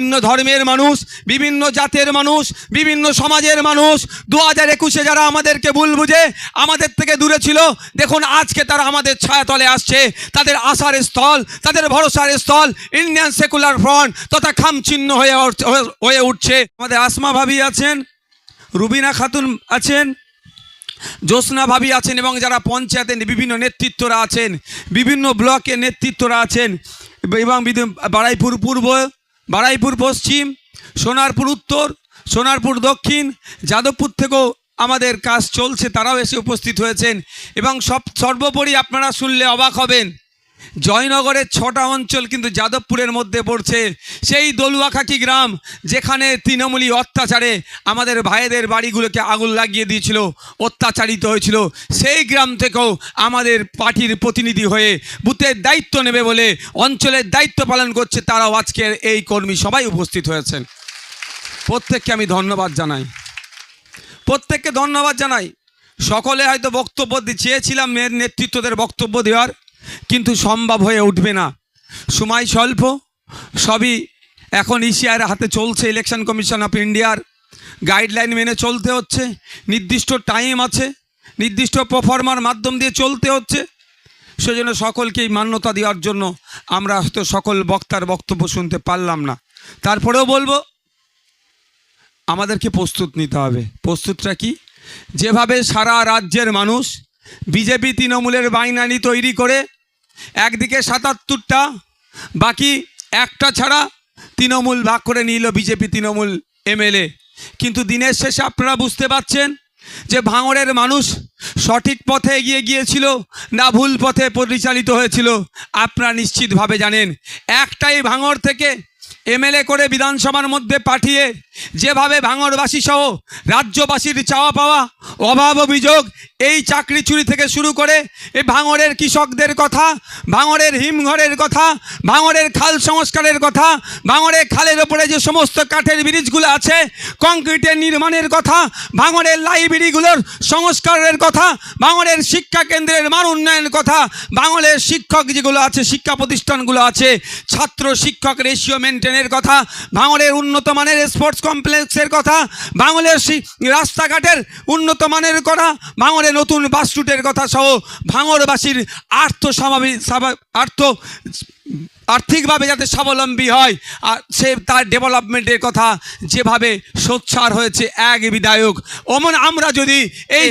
বিভিন্ন ধর্মের মানুষ, বিভিন্ন জাতের মানুষ, বিভিন্ন সমাজের মানুষ। দু হাজার একুশে যারা আমাদেরকে ভুল বুঝে, আমাদের থেকে দূরে ছিল, দেখুন আজকে তারা আমাদের ছায়াতলে আসছে। তাদের আশার স্থল, তাদের ভরসার স্থল ইন্ডিয়ান সেকুলার ফ্রন্ট তথা খামচিহ্ন হয়ে হয়ে- উঠছে। আমাদের আসমা ভাবি আছেন, রুবিনা খাতুন আছেন, জ্যোৎস্না ভাবি আছেন এবং যারা পঞ্চায়েতে বিভিন্ন নেতৃত্বরা আছেন, বিভিন্ন ব্লকে নেতৃত্বরা আছেন, এবং বারাইপুর পূর্ব বারাইপুর পশ্চিম, সোনারপুর উত্তর, সোনারপুর দক্ষিণ, যাদবপুর থেকেও আমাদের কাজ চলছে, তারাও এসে উপস্থিত হয়েছেন এবং সব, সর্বোপরি আপনারা শুনলে অবাক হবেন। জয়নগরের ছটা অঞ্চল কিন্তু যাদবপুরের মধ্যে পড়ছে। সেই দলুয়াখাকি গ্রাম, যেখানে তৃণমূলী অত্যাচারে আমাদের ভাইদের বাড়িগুলোকে আগুন লাগিয়ে দিয়েছিল, অত্যাচারিত হয়েছিল। সেই গ্রাম থেকেও আমাদের পার্টির প্রতিনিধি হয়ে বুথের দায়িত্ব নেবে বলে অঞ্চলের দায়িত্ব পালন করছে তারাও আজকের এই কর্মী সবাই উপস্থিত হয়েছেন। প্রত্যেককে আমি ধন্যবাদ জানাই। প্রত্যেককে ধন্যবাদ জানাই। সকলে হয়তো বক্তব্য চেয়েছিলাম নেতৃত্বদের বক্তব্য দেওয়ার। কিন্তু সম্ভব হয়ে উঠবে না। সময় স্বল্প, সবই এখন ইসিআর হাতে চলছে ইলেকশন কমিশন অফ ইন্ডিয়ার গাইডলাইন মেনে চলতে হচ্ছে, নির্দিষ্ট টাইম আছে, নির্দিষ্ট পারফর্মার মাধ্যম দিয়ে চলতে হচ্ছে। সেজন্য সকলকেই মান্যতা দেওয়ার জন্য আমরা হয়তো সকল বক্তার বক্তব্য শুনতে পারলাম না। তারপরেও বলব, আমাদেরকে প্রস্তুত নিতে হবে। প্রস্তুতটা কি? যেভাবে সারা রাজ্যের মানুষ, বিজেপি তৃণমূলের বাইনানি তৈরি করে একদিকে সাতাত্তরটা, বাকি একটা ছাড়া তৃণমূল ভাগ করে নিল বিজেপি তৃণমূল এমএলএ। কিন্তু দিনের শেষে আপনারা বুঝতে পারছেন যে ভাঙড়ের মানুষ সঠিক পথে এগিয়ে গিয়েছিল, না ভুল পথে পরিচালিত হয়েছিল, আপনারা নিশ্চিতভাবে জানেন। একটাই ভাঙড় থেকে এমএলএ করে বিধানসভার মধ্যে পাঠিয়ে যেভাবে ভাঙড়বাসী সহ রাজ্যবাসীর চাওয়া পাওয়া অভাব অভিযোগ এই চাকরি চুরি থেকে শুরু করে এই ভাঙরের কৃষকদের কথা ভাঙরের হিমঘরের কথা ভাঙরের খাল সংস্কারের কথা ভাঙরের খালের ওপরে যে সমস্ত কাঠের ব্রিজগুলো আছে, কংক্রিটের নির্মাণের কথা ভাঙরের লাইব্রেরিগুলোর সংস্কারের কথা ভাঙরের শিক্ষা কেন্দ্রের মান উন্নয়নের কথা, ভাঙড়ের শিক্ষক যেগুলো আছে, শিক্ষা প্রতিষ্ঠানগুলো আছে, ছাত্র শিক্ষক রেশিও মেনটেনের কথা ভাঙরের উন্নত মানের স্পোর্টস কমপ্লেক্সের কথা, ভাঙড়ের শি- রাস্তাঘাটের উন্নত মানের করা ভাঙড়ে নতুন বাস রুটের কথা সহ ভাঙরবাসীর আর্থ স্বাভাবিক আর্থ আর্থিকভাবে যাতে স্বাবলম্বী হয় আর সে তার ডেভেলপমেন্টের কথা যেভাবে সোচ্ছার হয়েছে এক বিধায়ক। অমন আমরা যদি এই